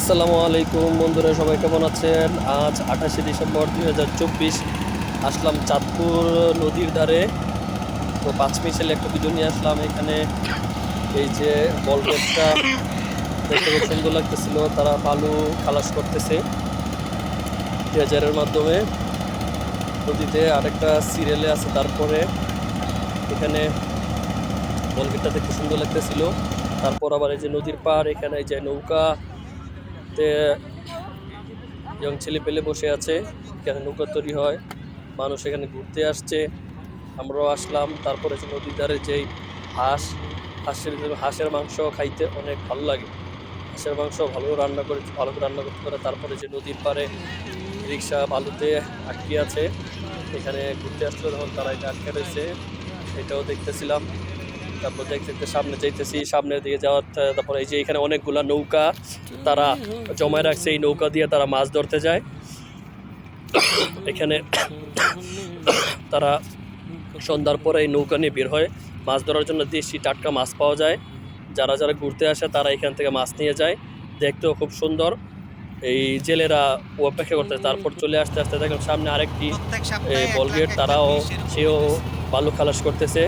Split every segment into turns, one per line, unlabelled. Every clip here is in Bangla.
আসসালামু আলাইকুম বন্ধুরা, সবাই কেমন আছেন? আজ আঠাশে ডিসেম্বর দুই হাজার চব্বিশ, আসলাম চাঁদপুর নদীর ধারে। তো পাঁচ মিশালে একটা ভিডিও নিয়ে আসলাম। এখানে এই যে বলগেটটা দেখতে খুব সুন্দর লাগতেছিল। তারা বালু খালাস করতেছে ড্রেজারের মাধ্যমে। নদীতে আরেকটা সিরিয়ালে আছে, তারপরে এখানে বলগেটটা দেখতে সুন্দর লাগতেছিল। তারপর আবার এই যে নদীর পাড়, এখানে যে নৌকাতে ইয়ং ছেলে পেলে বসে আছে, এখানে নৌকা তৈরি হয়, মানুষ এখানে ঘুরতে আসছে, আমরাও আসলাম, তারপরে যে নদীর ধারে যেই হাঁস, হাঁসের হাঁসের মাংস খাইতে অনেক ভালো লাগে। হাঁসের মাংস ভালো রান্না করে, ভালো করে রান্না করতে পারে, তারপরে যে নদীর পাড়ে রিক্সা বালুতে আটকে আছে, এখানে ঘুরতে আসলো, তখন তারা এটা আটকে রয়েছে, এটাও দেখতেছিলাম। তারপর দেখতে দেখতে সামনে যাইতেছি সামনের দিকে যাওয়ার তারপর এই যে এখানে অনেকগুলা নৌকা তারা জমায় রাখছে এই নৌকা দিয়ে তারা মাছ ধরতে যায়। এখানে তারা সন্ধ্যার পরে এই নৌকা নিয়ে বের হয়। মাছ ধরার জন্য দেশি টাটকা মাছ পাওয়া যায়। যারা যারা ঘুরতে আসে তারা এখান থেকে মাছ নিয়ে যায়। দেখতেও খুব সুন্দর। এই জেলেরা অপেক্ষা করতে তারপর চলে আসতে আসতে দেখলাম সামনে আরেকটি এই বলগেট তারাও সেও বালু খালাস করতেছে।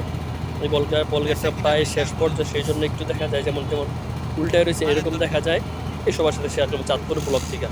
এই বলগা বল গেছে প্রায় শেষ পর্যায়ে, সেই জন্য একটু দেখা যায় যেমন যেমন উল্টায় রয়েছে, এরকম দেখা যায়। এই সবার সাথে শেয়ার করব চাঁদপুর ব্লক থেকে।